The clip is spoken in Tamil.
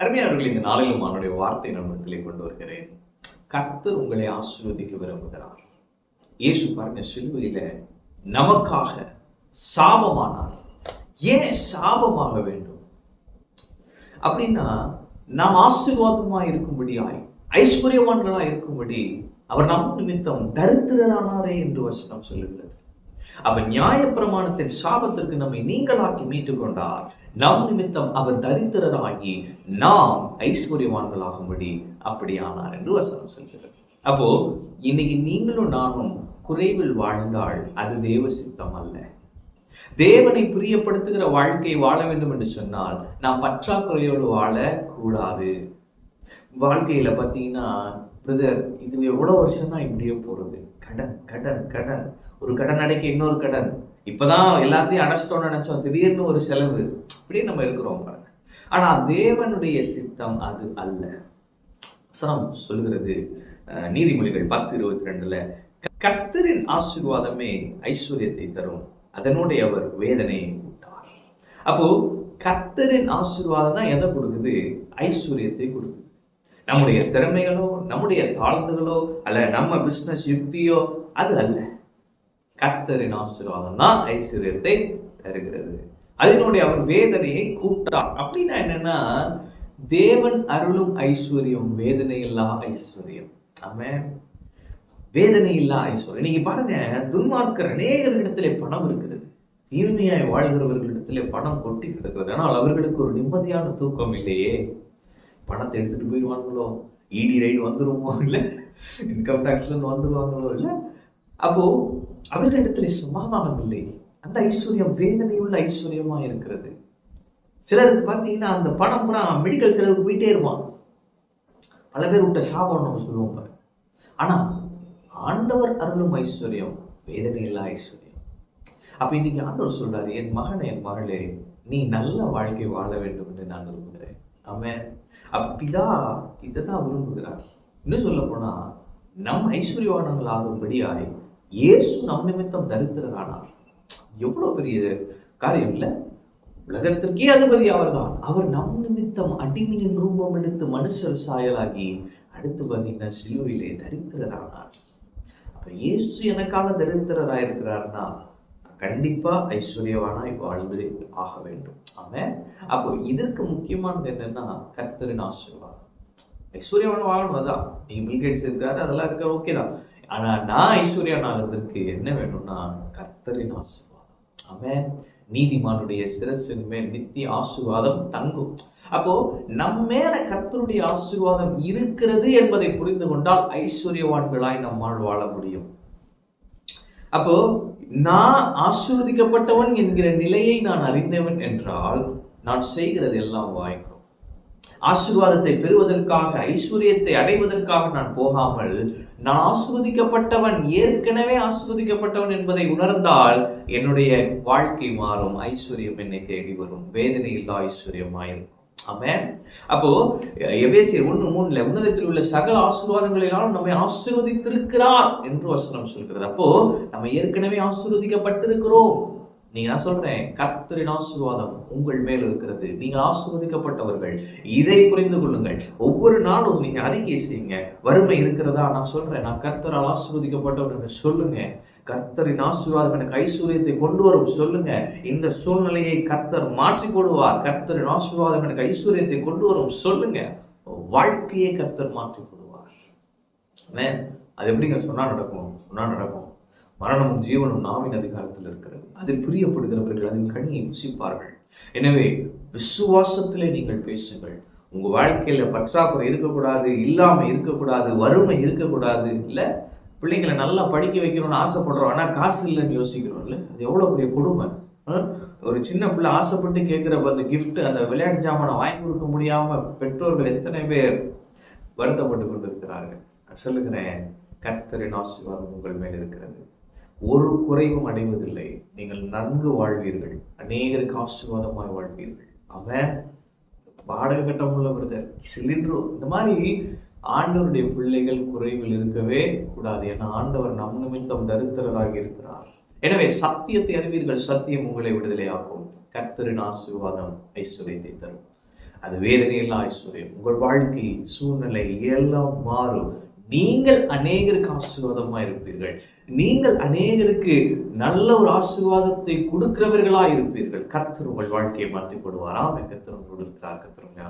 அருமையானவர்கள் இந்த நாளிலும் அவனுடைய வார்த்தை நம்மிடத்திலே கொண்டு வருகிறேன். கர்த்தர் உங்களை ஆசீர்வதிக்க விரும்புகிறார். இயேசு பாருங்க சிலுவையில நமக்காக சாபமானார். ஏன் சாபமாக வேண்டும்? அப்படின்னா நாம் ஆசீர்வாதமா இருக்கும்படியாய் ஐஸ்வர்யவான்களா இருக்கும்படி அவர் நம் நிமித்தம் தரித்திரரானாரே என்று வசனம் சொல்லுகிறது. அப்ப நியாயப்பிரமாணத்தின் சாபத்திற்கு நம்மை நீங்களாக்கி மீட்டுக் கொண்டார் நம் நிமித்தம் அவர் தரித்திரராகி நாம் ஐஸ்வர்யவான்களாகும்படி அப்படியானார் என்று வசனம் சொல்கிறது. அப்போ இன்னைக்கு நீங்களும் நானும் குறைவில் வாழ்ந்தால் அது தேவ சித்தம் அல்ல. தேவனை பிரியப்படுத்துகிற வாழ்க்கை வாழ வேண்டும் என்று சொன்னால் நாம் பற்றாக்குறையோடு வாழக்கூடாது. கூடாது வாழ்க்கையில பார்த்தீங்கன்னா பிரதர் இது எவ்வளவு வருஷம் தான் இப்படியே போறது. கடன் கடன் கடன். ஒரு கடன் அடைக்க இன்னொரு கடன். இப்போதான் எல்லாத்தையும் அடைச்சிட்டோம்னு நினைச்சோம். திடீர்னு ஒரு செலவு. இப்படி நம்ம இருக்கிறோம் பாருங்க. ஆனா தேவனுடைய சித்தம் அது அல்ல. சனம் சொல்லுகிறது நீதிமொழிகள் பத்து இருபத்தி ரெண்டுல கர்த்தரின் ஆசீர்வாதமே ஐஸ்வர்யத்தை தரும். அதனுடைய அவர் வேதனையை விட்டார் அப்போ கர்த்தரின் ஆசீர்வாதம் தான் எதை கொடுக்குது? ஐஸ்வர்யத்தை கொடுக்குது. நம்முடைய திறமைகளோ நம்முடைய தாழ்ந்துகளோ அல்ல நம்ம பிஸ்னஸ் யுக்தியோ அது அல்ல. கர்த்தரின் ஆசீர்வாதம் தான் ஐஸ்வர்யத்தை தருகிறது. அதனுடைய அவர் வேதனையை கூட்டார் அப்படின்னா என்னன்னா தேவன் அருளும் ஐஸ்வர்யம் வேதனை இல்லா ஐஸ்வர்யம். ஆமென். வேதனை இல்லா ஐஸ்வர்யம். நீங்க பாருங்க துன்மார்க்கர் அநேகர்களிடத்திலே பணம் இருக்கிறது. தீமையாய் வாழ்கிறவர்களிடத்திலே பணம் கொட்டி கிடக்கிறது. ஆனால் அவர்களுக்கு ஒரு நிம்மதியான தூக்கம் இல்லையே. பணத்தை எடுத்துட்டு போயிடுவாங்களோ? இடி ரைடு வந்துருமோ? இல்லை இன்கம் டேக்ஸ்ல இருந்து வந்துருவாங்களோ? இல்லை அப்போ அவர்களிடத்தில் சமாதானம் இல்லை. அந்த ஐஸ்வர்யம் வேதனையுள்ள ஐஸ்வர்யமா இருக்கிறது. சிலருக்கு பார்த்தீங்கன்னா அந்த பணம் பூரா மெடிக்கல் செலவுக்கு போயிட்டே இருப்பான். பல பேர் விட்ட சாபம் நம்ம சொல்லுவோம் பாரு. ஆனா ஆண்டவர் அருளும் ஐஸ்வர்யம் வேதனையில்லா ஐஸ்வர்யம். அப்ப இன்னைக்கு ஆண்டவர் சொல்றாரு என் மகனே என் மகளே நீ நல்ல வாழ்க்கை வாழ வேண்டும் என்று நான் விரும்புகிறேன். அவன் அப்படிதா இதை தான் விரும்புகிறார். இன்னும் சொல்ல போனா நம் ஐஸ்வர்யவானங்கள் ஆகும்படியாய் இயேசு நம் நிமித்தம் தரித்திரரானார். எவ்வளவு பெரிய காரியம் இல்ல? உலகத்திற்கே அதிபதி அவர்தான். அவர் நம் நிமித்தம் அடிமையின் ரூபம் எடுத்து மனுஷர் சாயலாகி அடுத்து பார்த்தீங்கன்னா சிலுவையிலே தரித்திரரானார். அப்ப இயேசு எனக்காக தரித்திரராயிருக்கிறார்னா கண்டிப்பா ஐஸ்வர்யவானாய் வாழ்ந்து ஆக வேண்டும். ஆமென். அப்போ இதற்கு முக்கியமானது என்னன்னா கர்த்தரின் ஆசீர்வாதம். ஐஸ்வர்யவான வாழணும் அதான். நீங்க பில்கேட்ஸ் இருக்கிறாரு அதெல்லாம் இருக்க ஓகே தான். ஆனா நான் ஐஸ்வர்யவான் ஆகிறதுக்கு என்ன வேணும்னா கர்த்தரின் ஆசீர்வாதம். அவன் நீதிமானுடைய சிரசின் மேல் நித்திய ஆசீர்வாதம் தங்கும். அப்போ நம் மேல கர்த்தருடைய ஆசீர்வாதம் இருக்கிறது என்பதை புரிந்து கொண்டால் ஐஸ்வர்யவான்களாய் நம்மால் வாழ முடியும். அப்போ நான் ஆசீர்வதிக்கப்பட்டவன் என்கிற நிலையை நான் அறிந்தவன் என்றால் நான் செய்கிறது எல்லாம் வாய்க்கும். ஆசீர்வாதத்தை பெறுவதற்காக ஐஸ்வர்யத்தை அடைவதற்காக நான் போகாமல் நான் ஆசிர்வதிக்கப்பட்டவன் ஏற்கனவே ஆசிர்வதிக்கப்பட்டவன் என்பதை உணர்ந்தால் என்னுடைய வாழ்க்கை மாறும். ஐஸ்வர்யம் என்னை தேடி வரும். வேதனை இல்லா ஐஸ்வர்யமாயிருக்கும். ஆமென். அப்போ எபேசியர் ஒன்று மூணுல உன்னதத்தில் உள்ள சகல ஆசீர்வாதங்களினாலும் நம்மை ஆசீர்வதித்திருக்கிறார் என்று வசனம் சொல்கிறது. அப்போ நம்ம ஏற்கனவே ஆசீர்வதிக்கப்பட்டிருக்கிறோம் நீங்க நான் சொல்றேன் கர்த்தரின் ஆசீர்வாதம் உங்கள் மேல் இருக்கிறது. நீங்கள் ஆசீர்வதிக்கப்பட்டவர்கள். இதை புரிந்து கொள்ளுங்கள். ஒவ்வொரு நாளும் நீங்க அறிக்கை செய்யுங்க. வறுமை இருக்கிறதா? நான் சொல்றேன் நான் கர்த்தரால் ஆசீர்வதிக்கப்பட்டவர் சொல்லுங்க. கர்த்தரின் ஆசீர்வாதம் எனக்கு ஐஸ்வர்யத்தை கொண்டு வரும். சொல்லுங்க. இந்த சூழ்நிலையை கர்த்தர் மாற்றி போடுவார் கர்த்தரின் ஆசீர்வாதம் எனக்கு ஐஸ்வர்யத்தை கொண்டு வரும். சொல்லுங்க. வாழ்க்கையை கர்த்தர் மாற்றி போடுவார் அது எப்படிங்க சொன்னா நடக்கும்? சொன்னா நடக்கும். மரணமும் ஜீவனும் நாவின் அதிகாரத்தில் இருக்கிறது. அதில் பிரியப்படுகிறவர்கள் அதன் கனியை புசிப்பார்கள் எனவே விசுவாசத்திலே நீங்கள் பேசுங்கள். உங்க வாழ்க்கையில பற்றாக்குறை இருக்கக்கூடாது இல்லாம இருக்கக்கூடாது வறுமை இருக்கக்கூடாது இல்ல? பிள்ளைங்களை நல்லா படிக்க வைக்கணும்னு ஆசைப்படுறோம் ஆனா காசு இல்லைன்னு யோசிக்கிறோம்ல அது எவ்வளவு பெரிய கொடுமை? ஆ? ஒரு சின்ன பிள்ளை ஆசைப்பட்டு கேட்கிறப்ப அந்த கிஃப்ட் அந்த விளையாட்டு ஜாமானை வாங்கி கொடுக்க முடியாம பெற்றோர்கள் எத்தனை பேர் வருத்தப்பட்டு கொண்டிருக்கிறார்கள்? நான் சொல்லுகிறேன் கர்த்தரின் ஆசீர்வாதம் உங்கள் மேல் இருக்கிறது. ஒரு குறைவும் அடைவதில்லை. நீங்கள் நன்கு வாழ்வீர்கள். அநேகருக்கு ஆசீர்வாதமாய் வாழ்வீர்கள். அவன் பாடக கட்டம் உள்ள பிரதர் சிலிண்டரோ இந்த மாதிரி ஆண்டவருடைய பிள்ளைகள் குறைவில் இருக்கவே கூடாது. ஏன்னா ஆண்டவர் நம் நிமித்தம் தரித்திரராக இருக்கிறார். எனவே சத்தியத்தை அறிவீர்கள். சத்தியம் உங்களை விடுதலையாக்கும். கர்த்தரின் ஆசீர்வாதம் ஐஸ்வர்யத்தை தரும். அது வேதனையெல்லாம் ஐஸ்வர்யம். உங்கள் வாழ்க்கை சூழ்நிலை எல்லாம் மாறும். நீங்கள் அநேகருக்கு ஆசீர்வாதமா இருப்பீர்கள். நீங்கள் அநேகருக்கு நல்ல ஒரு ஆசீர்வாதத்தை கொடுக்கிறவர்களா இருப்பீர்கள். கர்த்தர் உங்கள் வாழ்க்கையை மாற்றி போடுவாராம் கர்த்தர் உங்களோடு இருக்கிறார். கர்த்தர் உங்களை